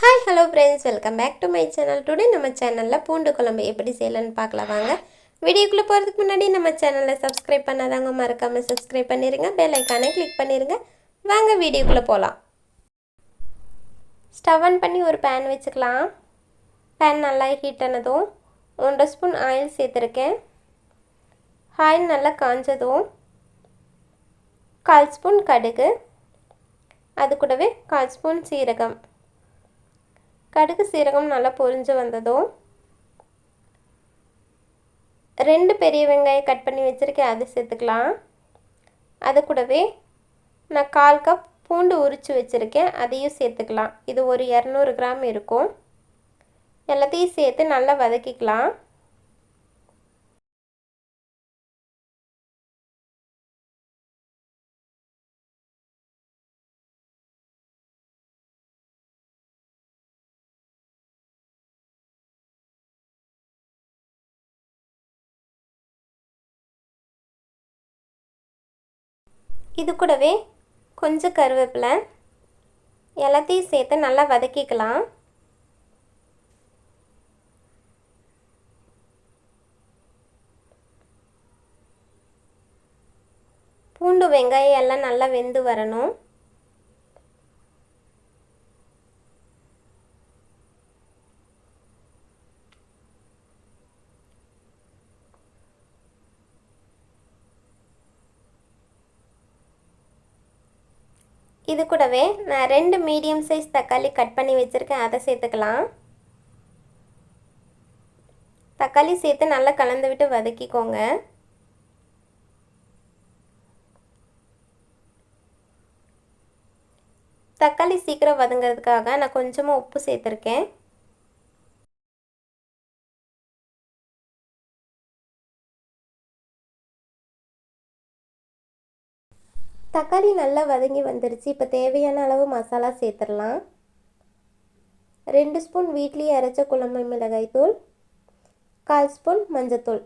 Hi hello friends welcome back to my channel today நம்ம சேனலில் பூண்டு குழம்பு எப்படி செய்யலான்னு பார்க்கலாம் வாங்க. வீடியோக்குள்ளே போகிறதுக்கு முன்னாடி நம்ம சேனலை சப்ஸ்கிரைப் பண்ணாதாங்க மறக்காமல் சப்ஸ்கிரைப் பண்ணிடுங்க பெல் ஐக்கானை கிளிக் பண்ணிடுங்க வாங்க வீடியோக்குள்ளே போகலாம் ஸ்டவ் ஆன் பண்ணி ஒரு பேன் வச்சுக்கலாம். பேன் நல்லா ஹீட் ஆனதும் ஒன்றரை ஸ்பூன் ஆயில் சேர்த்துருக்கேன். ஆயில் நல்லா காஞ்சதும் கால் ஸ்பூன் கடுகு. அது கூடவே கால் ஸ்பூன் சீரகம். கடுகு சீரகம் நல்லா பொரிஞ்சு வந்ததும் ரெண்டு பெரிய வெங்காயம் கட் பண்ணி வச்சுருக்கேன் அதை சேர்த்துக்கலாம். அது கூடவே நான் கால் கப் பூண்டு உரித்து வச்சுருக்கேன் அதையும் சேர்த்துக்கலாம். இது ஒரு இரநூறு கிராம் இருக்கும். எல்லாத்தையும் சேர்த்து நல்லா வதக்கிக்கலாம். இது கூடவே கொஞ்சம் கருவேப்பிலை. எல்லாத்தையும் சேர்த்து நல்லா வதக்கிக்கலாம். பூண்டு வெங்காயம் எல்லாம் நல்லா வெந்து வரணும். இது கூடவே நான் ரெண்டு மீடியம் சைஸ் தக்காளி கட் பண்ணி வச்சுருக்கேன். அதை சேர்த்துக்கலாம். தக்காளி சேர்த்து நல்லா கலந்து விட்டு வதக்கிக்கோங்க. தக்காளி சீக்கிரம் வதங்கிறதுக்காக நான் கொஞ்சமாக உப்பு சேர்த்துருக்கேன். தக்காளி நல்லா வதங்கி வந்துருச்சு. இப்போ தேவையான அளவு மசாலா சேர்த்துடலாம். ரெண்டு ஸ்பூன் வீட்லேயே அரைச்ச குழம்பு மிளகாய் தூள். கால் ஸ்பூன் மஞ்சத்தூள்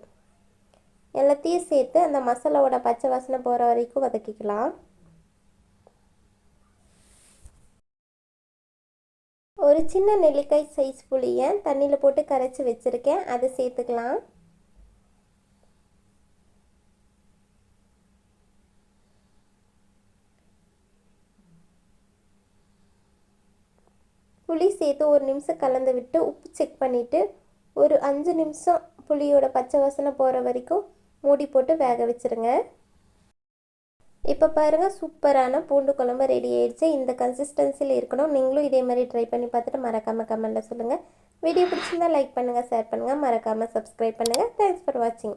எல்லாத்தையும் சேர்த்து அந்த மசாலாவோட பச்சை வாசனை போகிற வரைக்கும் வதக்கிக்கலாம். ஒரு சின்ன நெல்லிக்காய் சைஸ் புளியை தண்ணியில் போட்டு கரைச்சி வச்சுருக்கேன். அதை சேர்த்துக்கலாம். புளி சேர்த்து ஒரு நிமிஷம் கலந்து விட்டு உப்பு செக் பண்ணிவிட்டு ஒரு அஞ்சு நிமிஷம் புளியோட பச்சை வாசனை போகிற வரைக்கும் மூடி போட்டு வேக வச்சுருங்க. இப்போ பாருங்கள் சூப்பரான பூண்டு குழம்பு ரெடி ஆயிடுச்சு. இந்த கன்சிஸ்டன்சியில் இருக்கணும். நீங்களும் இதே மாதிரி ட்ரை பண்ணி பார்த்துட்டு மறக்காமல் கமெண்ட்டில் சொல்லுங்கள் வீடியோ பிடிச்சிருந்தால் லைக் பண்ணுங்கள் ஷேர் பண்ணுங்கள் மறக்காமல் சப்ஸ்கிரைப் பண்ணுங்கள் தேங்க்ஸ் ஃபார் வாட்சிங்